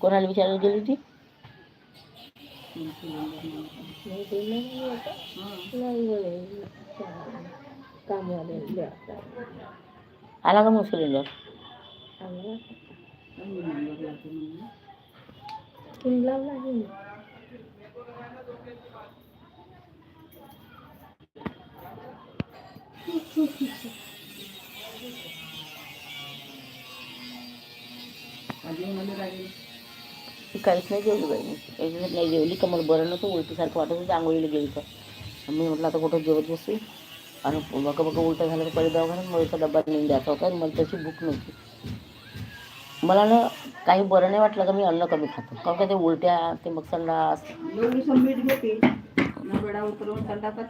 कोणाला विचारायला गेली होती मग सिलेंडर नव्हता. हां. आला का मग सिलेंडर चांगली काहीच नाही जेवली बाई एक नाही जेवली. का मला बरं नव्हतं. उलटीसारखं वाटत होतं आंघोळीला गेली तर. मी म्हटलं आता कुठं जेवत बसू? आणि बघा बघा उलटं झालं तर पहिले दवाखान्यात. मग डब्बा नेऊन द्यायचा होता आणि मला तशी भूक नव्हती. मला ना काही बरं नाही वाटलं का मी अन्न कमी खातो. कारण का ते उलट्या ते मग संडास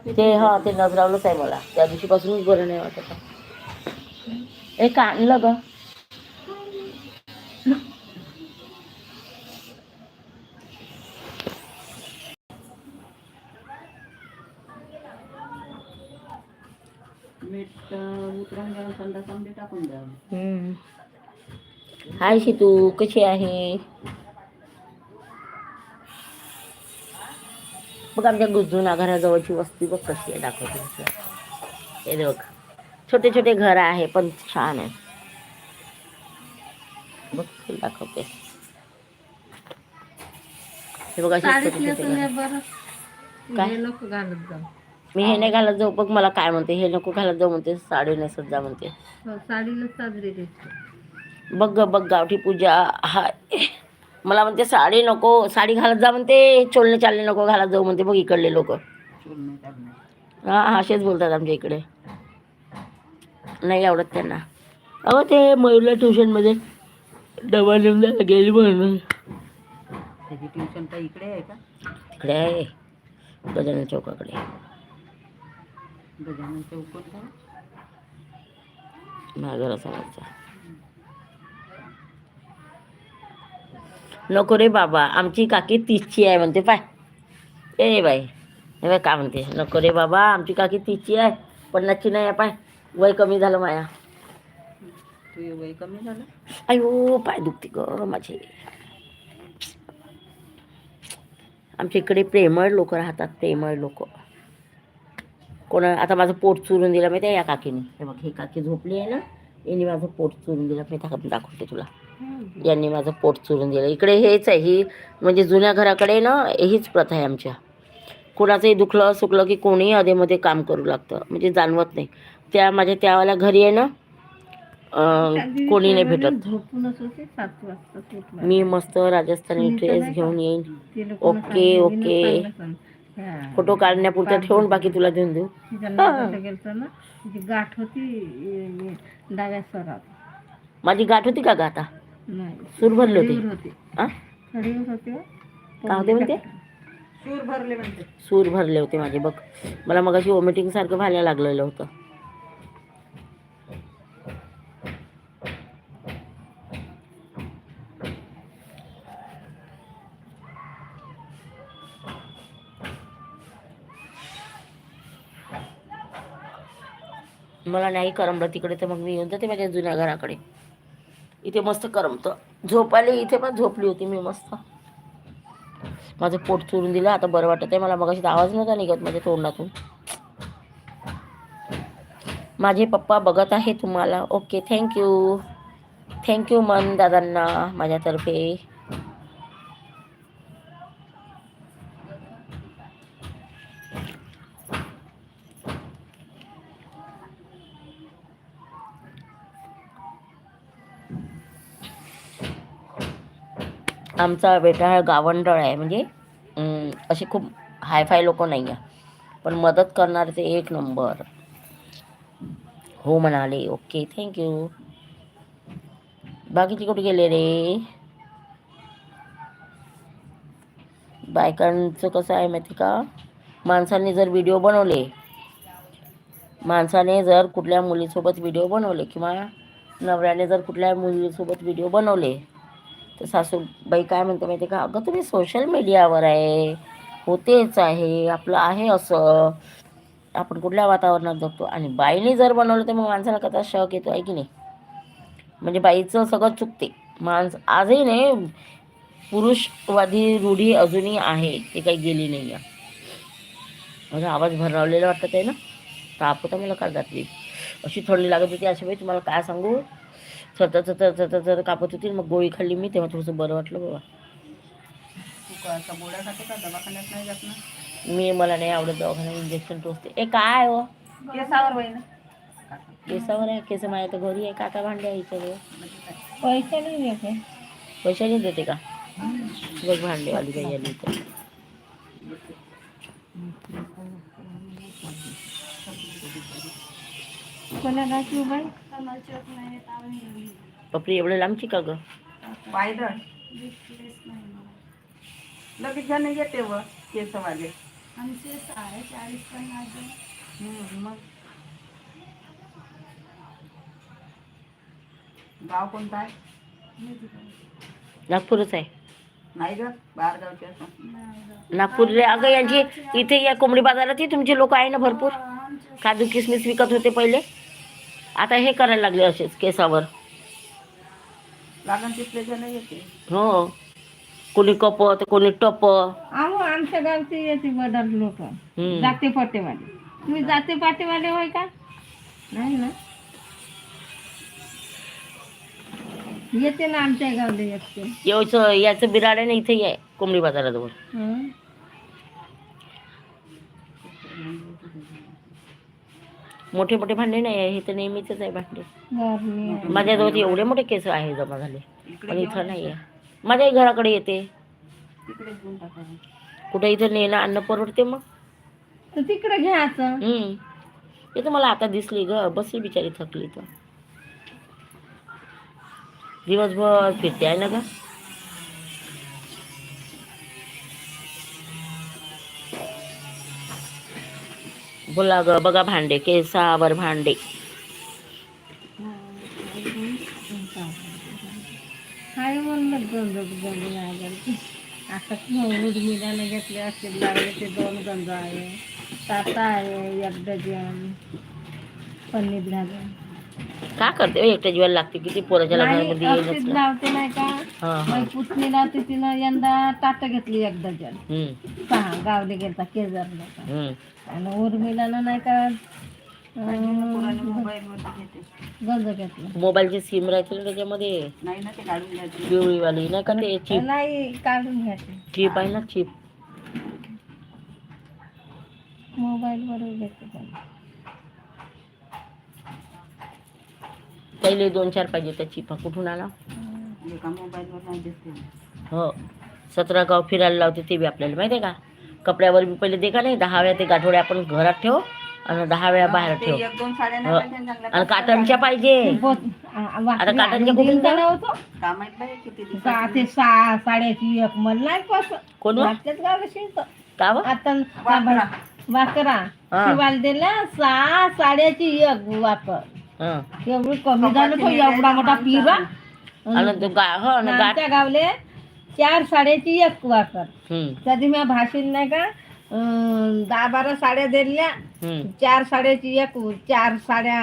ते ते हा ते नजरावलंच आहे मला. त्या दिवशीपासूनच बरं नाही वाटत एक आणलं ग? मीठ संडासामध्ये टाकून द्यावं. हम्म. हाय शितू कशी आहे बघ आमच्या जुन्या घराजवळची वस्ती बघ कशी आहे दाखवते. हे बघ. छोटे छोटे घर आहे पण छान आहे. बघ दाखवते. हे बघ. काय? नको घालत जाऊ. मी हे नाही घालत जाऊ बघ मला काय म्हणते. हे नको घालत जाऊ म्हणते साडी नेसत जा म्हणते. साडीला साजरी बघ बघ गावठी पूजा हाय. मला म्हणते साडी नको साडी घालत जा म्हणते चोलणे चालणे नको घालत जाऊ म्हणते बघ इकडले लोक. हा असेच बोलतात आमच्या इकडे. नाही आवडत त्यांना. अहो ते मयूरला ट्युशनमध्ये डबा नेऊन द्यायला गेली म्हणून. त्याची ट्युशन काय इकडे आहे का? तिकडे आहे. गजानन चौकाकडे. गजानन चौकोन काय माझ्या घरासमोरचा नको रे बाबा आमची काकी तीसची आहे म्हणते पाय. ए बाई हे बाय का म्हणते? नको रे बाबा आमची काकी तीसची आहे पन्नासची नाही आहे पाय. वय कमी झालं माया. वय कमी झालं? अयो पाय दुखते ग माझे. आमच्या इकडे प्रेमळ लोक राहतात प्रेमळ लोक. कोणा आता माझं पोट चुरून दिलं माहिती आहे या काकीने. हे बघ ही काकी झोपली आहे ना यांनी माझं पोट चुरून दिलं. मी दाखव दाखवते तुला. यांनी माझं पोट चुरून दिलं. इकडे हेच आहे ही म्हणजे जुन्या घराकडे ना हीच प्रथा आहे आमच्या. कोणाचंही दुखलं सुकलं की कोणीही अधेमध्ये काम करू लागतं. म्हणजे जाणवत नाही. त्या माझ्या त्यावाल्या घरी आहे ना कोणी नाही भेटत. मी मस्त राजस्थानी ड्रेस घेऊन येईन. Okay okay. फोटो काढण्यापुरतं ठेवून बाकी तुला देऊन देऊ. गाठ होती माझी गाठ होती का ग आता? नाही. सूर भरले होते. आ? खडीवर होते म्हणते? सूर भरले म्हणते. सूर भरले होते माझे बघ. मला मग अशी वॉमिटिंग सारखं व्हायला लागलेलं होतं. मला नाही करमलं तिकडे तर मग मी येऊन जाते माझ्या जुन्या घराकडे. इथे मस्त करमतं. झोपायला इथे पण झोपली होती मी मस्त. माझं पोट चुरून दिलं आता बरं वाटत आहे. मला मगाशी आवाज नव्हता निघत माझ्या तोंडातून. माझे पप्पा बघत आहे तुम्हाला. ओके थँक्यू थँक्यू मन दादांना माझ्यातर्फे. आमचा बेटा गावंडळ आहे म्हणजे असे खूप हायफाय लोक नाही आहे पण मदत करणारे ते एक नंबर. हो म्हणाले. ओके थँक्यू बाकीचे कुठे गेले रे? बायकांचं कसं आहे माहिती का? माणसाने जर व्हिडिओ बनवले माणसाने जर कुठल्या मुलीसोबत व्हिडिओ बनवले किंवा नवऱ्याने जर कुठल्या मुलीसोबत व्हिडिओ बनवले तर सासूबाई काय म्हणते माहिती का? अगं तुम्ही सोशल मीडियावर आहे. होतेच आहे. आपलं आहे असं. आपण कुठल्या वातावरणात जगतो? आणि बाईने जर बनवलं तर मग माणसाला कथा शक येतो? आहे की नाही? म्हणजे बाईचं सगळं चुकते. माणस आजही नाही पुरुषवादी रूढी अजूनही आहे. ती काही गेली नाही आहे. माझा आवाज भरवलेला वाटत आहे ना? ताप होता मला काल जातली अशी थंडी लागत होती. अशा वेळी तुम्हाला काय सांगू? सतत सतत सतत सतत कापत होती मग गोळी खाल्ली मी तेव्हा थोडंसं बरं वाटलं बाबा. गोळ्या खाते का दवाखान्यात नाही जात ना मी मला नाही आवडत दवाखाना इंजेक्शन टोचते. ए काय हो? केसावर बाई केसावर आहे? केस माझ्या तर घरी आहे काका भांडे आहे सगळे पैसे नाही देते. पैशाने देते का? बघ भांडेवाली बाई आली इथे. कोणा घातली बाई बापरे एवढं लांबची का ग? पायदळ लगेच जण येते व केसवाले. हम्म, मग. गाव कोणतं आहे? नागपूरच आहे. नाही ग बाहेरगावचे असं. नागपूरला अगं यांची इथे या कोंबडी बाजारात ही तुमचे लोक आहे ना भरपूर? काजू किसमिस विकत होते पहिले. आता हे करायला लागले असेच केसावर. लागण तिथले जण येते. हो. कोणी कप तर कोणी टप. अहो आमच्या गावचे येते बदल लोक. हम्म. जाते पाटेवाले. तुम्ही जाते पाटेवाले होय का? नाही ना? येते ना आमच्या गावले येते याचं याचं बिराड आहे ना इथेही आहे कोंबडी बाजाराजवळ. हं. मोठे मोठे भांडे नाही आहे हे तर नेहमीच आहे भांडे. गरमी आहे. माझ्याजवळ एवढे मोठे केस आहे जमा झाले. पण इथं नाही आहे माझ्याही घराकडे येते. कुठे इथं नेणं अन्न परवडते मग? तिकडे घ्यायचं. हम्म. ते तर मला आता दिसली ग. बसली बिचारी थकली तर. दिवसभर फिरते आहे ना ग? बोला ग बघा भांडे केसावर भांडे. हाय म्हणलं गंज गंज नाही आता उर्मिलाने घेतले असतील लागले ते दोन गंज आहे. ताता आहे एक डझन पन्नीर घालून का करते? एकट्या जीवाला लागते किती पोराच्या लग्नामध्ये लावते नाही का? मग पुतणी लावते तिनं यंदा ताट घेतली एक डझन सहा गावले गेलता केजरला. आणि उर्मिलानं नाही का गंज घेतलं. मोबाईलची सिम राहते ना त्याच्यामध्ये. नाही ना ते काढून घ्यायचे. पिवळीवाली नाही का ते चिप नाही काढून घ्यायचे. चिप आहे ना चिप मोबाईल घेते त्याला. पहिले दोन चार पाहिजे त्या चिपा कुठून आला? एका मोबाईलवर नाही दिसते हो सतरा गाव फिरायला लावते ते बी आपल्याला माहिती आहे का कपड्यावर बी पहिले दे का नाही दहा वेळा ते गाठोडे आपण घरात ठेव आणि दहा वेळा बाहेर ठेव एक दोन साड्या हो. नाही पाहिजे चांगल्या आणि काटनच्या पाहिजे आता काटनच्या कुठून दिलं द्या? का माहीत किती? ते सहा साड्याची एक मला नाही कसं कोण हो? वाटल्याच गावलं शिवतं. का व? आता वाकरा. वाकरा हा. शिवायला दिल्या सहा साड्याची एक वाकर हं. एवढं कमी झालं तो एवढा मोठा पिरा आणि तो गा हो आणि गाठ आमच्या गावले चार साड्याची एक वाकर. कधी मी भाषण नाही का अं, दहा बारा साड्या दिल्या. चार साड्याची एक चार साड्या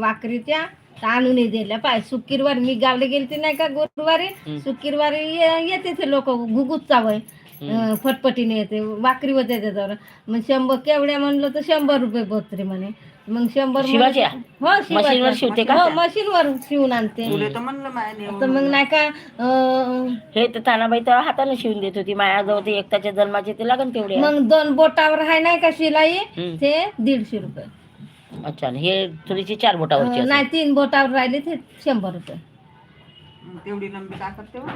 वाकरीच्या तर आणूनही दिल्या. पाय सुकिरवार मी गावले गेलते नाही का गुरुवारी. सुकिरवारी ये- येते ते लोक गुगुत चावय हं. फटफटीने येते वाकरी होते त्याच्यावर मग शंभर केवढ्या म्हणलं तर शंभर रुपये बोत्रे म्हणे. मग शंभर शिवाच्या? हो मशीनवर शिवाच्या. शिवते का? हो मशीनवर शिवून आणते तुले तर म्हणलं माय तर मग नाही का अं, हे तर तानाबाई तर हाताने शिवून देत होती माझ्याजवळ ते एकताच्या जन्माचे ते लागन तेवढे मग दोन बोटावर आहे नाही का शिलाई हं. ते दीडशे रुपये अच्छा आणि हे थोडीशी चार बोटावरची अं, असेल. नाही तीन बोटावर राहिले ते शंभर रुपये तेवढी लंबी का करते हो?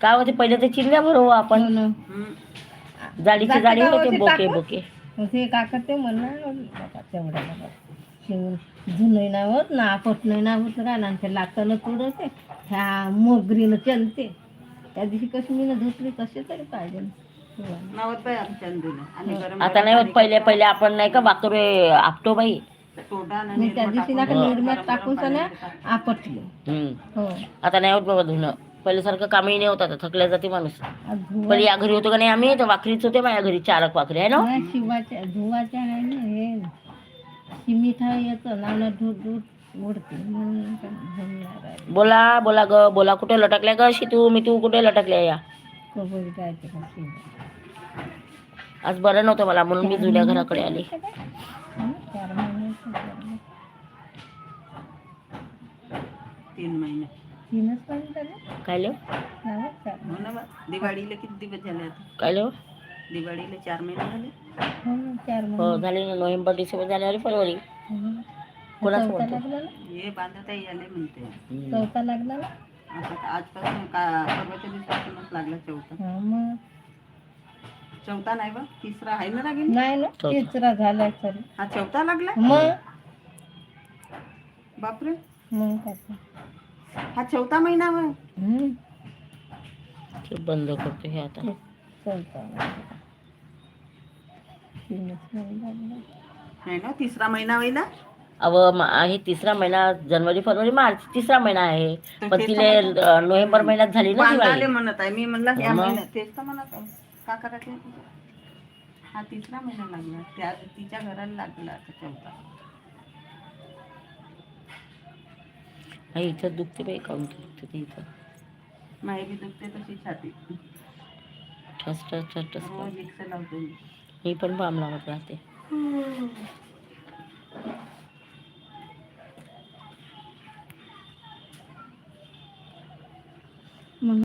का होते पहिले तर चिंध्या भरवू आपण हो ना. हम्म. जाडीची जाडी होते बोके टाकून? बोके ते का करते म्हणणार तेवढ्या शिवून जुनही नाही होत ना पटणंही नाही होत काय ना ते लातानं तुडते ह्या मोगरीनं चलते त्या दिवशी कशी मी धुतली कसे तरी पाहिजे नवत बाई आमच्या दिलं आणि गरम आता नाही होत पहिले पहिले आपण नाही का वाकरे आपटो बाई. सोडा आणि मी त्या दिवशी ना गरम टाकून टाक. आपटले. हम्म. हो. आता नाही होत बाबा धुणं. पहिल्यासारखं कामही नाही होत आता थकल्या जाते माणूस. पहिले या घरी होतो का नाही आम्ही? तर वाकरीच होते माझ्या घरी चारक वाकरी आहे ना? शिवाच्या धुवाच्या आहे ना हे सिमिट आहे येतं नावनं दूध दूध उडते म्हणून काय जमणार आहे. बोला बोला ग बोला कुठे लटकल्या ग तू मी तू कुठे लटकल्या या? कबूल जायचं का शिवा आज बरं नव्हतं मला म्हणून मी जुन्या घराकडे आले. हं, चार महिन्याचं झालं. तीन महिने. झाले. हो ना बा. दिवाळीला किती दिवस झाले आता? दिवाळीला चार महिने झाले. हो हो महिने. झाले ना. नोव्हेंबर डिसेंबर जानेवारी फरवरी. हो. कोणाचं म्हणतो? हे. चौथा लागला ना? आता का- आजपासून का परवाच्या दिवसापासूनच लागला चौथा. हा चौथा नाही बा तिसरा आहे ना लागेल नाही ना चौथा. तिसरा झालाय तरी. हा चौथा लागला? मग? बापरे. मग काय हा चौथा महिना होय. ते बंद करतो हे आता. आहे ना तिसरा महिना होईल ना? अव हे तिसरा महिना जानेवारी फरवरी मार्च तिसरा महिना आहे. पण तिले अं, नोव्हेंबर महिन्यात झाली ना म्हणत आहे मी म्हणलं या मग? महिन्यात तेच तर म्हणत आहे. का करायचं? आहे तुझं? हा तिसरा महिना लागला त्या तिच्या घराला लागला आता चौथा. हा, इथं दुखते बाई काउंट दुखते ते इथं? बी दुखते तशी छाती ठस ठस ठस ठस. मी. मी पण बाम लावत राहते.